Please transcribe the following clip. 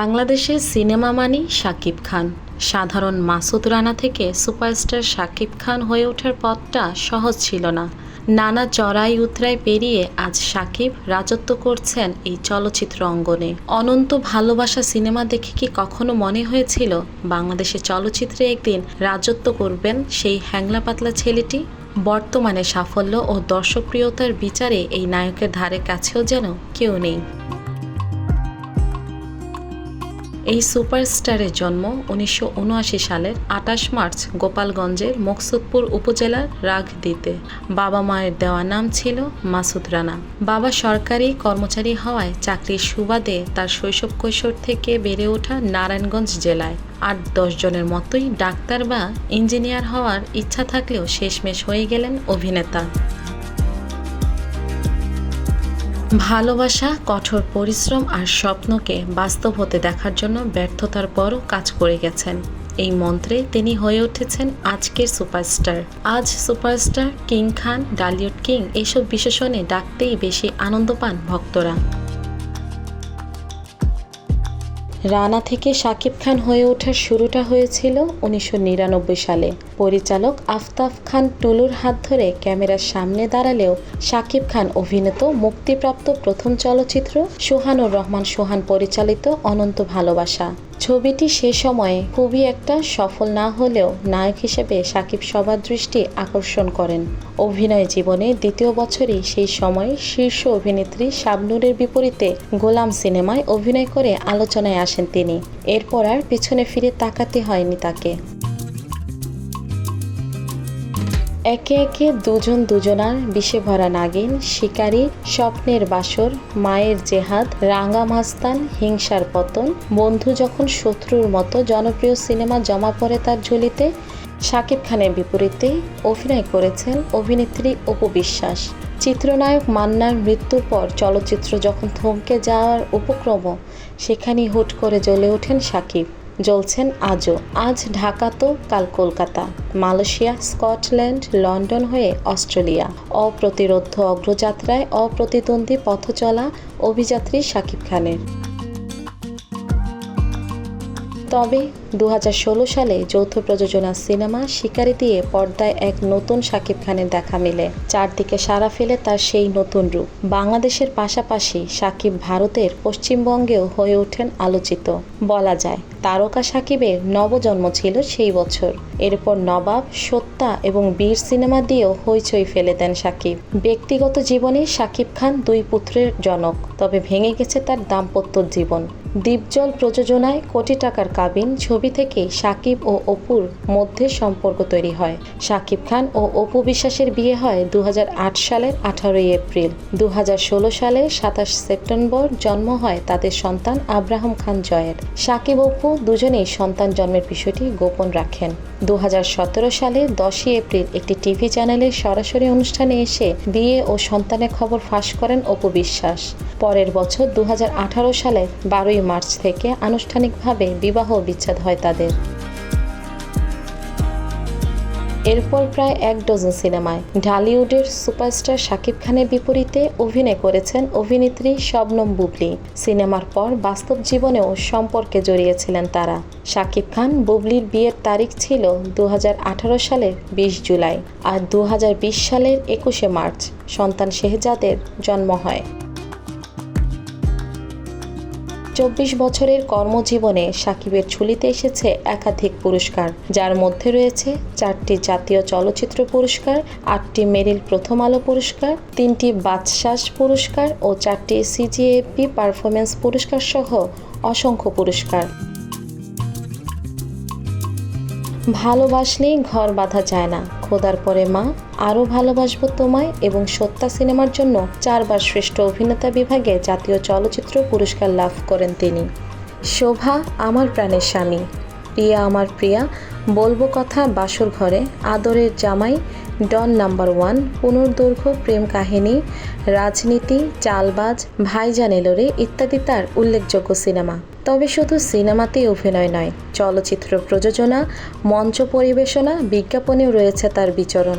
বাংলাদেশের সিনেমা মানি শাকিব খান। সাধারণ মাসুদ রানা থেকে সুপারস্টার শাকিব খান হয়ে ওঠার পথটা সহজ ছিল না। নানা চড়াই উতরাই পেরিয়ে আজ শাকিব রাজত্ব করছেন এই চলচ্চিত্র অঙ্গনে। অনন্ত ভালোবাসা সিনেমা দেখে কি কখনো মনে হয়েছিল, বাংলাদেশে চলচ্চিত্রে একদিন রাজত্ব করবেন সেই হ্যাংলা পাতলা ছেলেটি? বর্তমানে সাফল্য ও দর্শকপ্রিয়তার বিচারে এই নায়কের ধারে কাছেও যেন কেউ নেই। এই সুপারস্টারের জন্ম উনিশশো সালের আঠাশ মার্চ গোপালগঞ্জের মকসুদপুর উপজেলার রাগদিতে। বাবা মায়ের দেওয়া নাম ছিল মাসুদ রানা। বাবা সরকারি কর্মচারী হওয়ায় চাকরির সুবাদে তার শৈশব কৈশোর থেকে বেড়ে ওঠা নারায়ণগঞ্জ জেলায়। আট জনের মতোই ডাক্তার বা ইঞ্জিনিয়ার হওয়ার ইচ্ছা থাকলেও শেষমেশ হয়ে গেলেন অভিনেতা। ভালোবাসা, কঠোর পরিশ্রম আর স্বপ্নকে বাস্তব হতে দেখার জন্য ব্যর্থতার পরও কাজ করে গেছেন। এই মন্ত্রে তিনি হয়ে উঠেছেন আজকের সুপারস্টার। আজ superstar king Khan Dhallywood king এসব বিশেষণে ডাকতেই বেশি আনন্দ পান ভক্তরা। রানা থেকে শাকিব খান হয়ে ওঠার শুরুটা হয়েছিল উনিশশো নিরানব্বই সালে। পরিচালক আফতাব খান টুলুর হাত ধরে ক্যামেরার সামনে দাঁড়ালেও শাকিব খান অভিনীত মুক্তিপ্রাপ্ত প্রথম চলচ্চিত্র সোহানুর রহমান সোহান পরিচালিত অনন্ত ভালোবাসা। ছবিটি সে সময়ে খুবই একটা সফল না হলেও নায়ক হিসেবে সাকিব সবার দৃষ্টি আকর্ষণ করেন। অভিনয় জীবনে দ্বিতীয় বছরই সেই সময় শীর্ষ অভিনেত্রী শাবনুরের বিপরীতে গোলাম সিনেমায় অভিনয় করে আলোচনায় আসেন তিনি। এরপর আর পিছনে ফিরে তাকাতে হয়নি তাকে। একে একে দুজন দুজনার বিষে ভরা নাগিন, শিকারী, স্বপ্নের বাসর, মায়ের জেহাদ রাঙ্গা মাস্তান, হিংসার পতন, বন্ধু যখন শত্রুর মতো জনপ্রিয় সিনেমা জমা পড়ে তার ঝুলিতে, শাকিব খানের বিপরীতে অভিনয় করেছেন অভিনেত্রী অপু বিশ্বাস। চিত্রনায়ক মান্নার মৃত্যুর পর চলচ্চিত্র যখন থমকে যাওয়ার উপক্রম সেখানেই হুট করে জ্বলে ওঠেন শাকিব। জ্বলছেন আজও। আজ ঢাকা তো, কাল কলকাতা। মালয়েশিয়া, স্কটল্যান্ড, লন্ডন হয়ে অস্ট্রেলিয়া। অপ্রতিরোধ অগ্রযাত্রায় অপ্রতিদ্বন্দ্বী পথ চলা অভিযাত্রী শাকিব খানের। তবে দু হাজার ষোলো সালে যৌথ প্রযোজনা সিনেমা শিকারি দিয়ে পর্দায় এক নতুন শাকিব খানের দেখা মিলে। চারদিকে সারা ফেলে তার সেই নতুন রূপ। বাংলাদেশের পাশাপাশি সাকিব ভারতের পশ্চিমবঙ্গেও হয়ে ওঠেন আলোচিত। বলা যায়, তারকা সাকিবের নবজন্ম ছিল সেই বছর। এরপর নবাব, সত্তা এবং বীর সিনেমা দিয়েও হইচই ফেলে দেন সাকিব ব্যক্তিগত জীবনে সাকিব খান দুই পুত্রের জনক, তবে ভেঙে গেছে তার দাম্পত্য জীবন। দ্বীপজল প্রযোজনায় কোটি টাকার কাবিন, ছবি থেকে সাকিব ও অপুর মধ্যে সম্পর্ক তৈরি হয়। সাকিব খান ও অপু বিশ্বাসের বিয়ে হয় দু হাজার আট সালের আঠারোই এপ্রিল। দু হাজার ষোলো সালে সাতাশ সেপ্টেম্বর জন্ম হয় তাদের সন্তান আব্রাহাম খান জয়ের। সাকিব অপু দুজনেই সন্তান জন্মের বিষয়টি গোপন রাখেন। দু হাজার সতেরো সালে দশই এপ্রিল একটি টিভি চ্যানেলে সরাসরি অনুষ্ঠানে এসে বিয়ে ও সন্তানের খবর ফাঁস করেন অপু বিশ্বাস। পরের বছর দু হাজার আঠারো সালে বারোই মার্চ থেকে আনুষ্ঠানিকভাবে বিবাহ বিচ্ছেদ হয় তাদের। এরপর প্রায় এক ডজন সিনেমায় ঢালিউডের সুপারস্টার শাকিব খানের বিপরীতে অভিনয় করেছেন অভিনেত্রী শবনম বুবলি। সিনেমার পর বাস্তব জীবনেও সম্পর্কে জড়িয়েছিলেন তারা। শাকিব খান বুবলির বিয়ের তারিখ ছিল দুহাজার আঠারো সালের বিশ জুলাই আর দু হাজার বিশ সালের একুশে মার্চ। সন্তান শেহজাদের জন্ম হয়। চব্বিশ বছরের কর্মজীবনে সাকিবের ঝুলিতে এসেছে একাধিক পুরস্কার। যার মধ্যে রয়েছে চারটি জাতীয় চলচ্চিত্র পুরস্কার, আটটি মেরিল প্রথম আলো পুরস্কার, তিনটি বাদশাস পুরস্কার ও চারটি সিজিএপি পারফরমেন্স পুরস্কার সহ অসংখ্য পুরস্কার। ভালোবাসলেই ঘর বাঁধা যায় না। খোদার পরে মা, আরও ভালোবাসবো তোমায় এবং সত্তা সিনেমার জন্য চারবার শ্রেষ্ঠ অভিনেতা বিভাগে জাতীয় চলচ্চিত্র পুরস্কার লাভ করেন তিনি। শোভা, আমার প্রাণের স্বামী। প্রিয়া, আমার প্রিয়া, বলব কথা বাসর ঘরে, আদরের জামাই, ডন নাম্বার ওয়ান, পুনর্দৈর্ঘ্য, প্রেম কাহিনী, রাজনীতি, চালবাজ, ভাইজান এলোরে ইত্যাদি তার উল্লেখযোগ্য সিনেমা। তবে শুধু সিনেমাতেই অভিনয় নয় চলচ্চিত্র প্রযোজনা মঞ্চ পরিবেশনা বিজ্ঞাপনেও রয়েছে তার বিচরণ।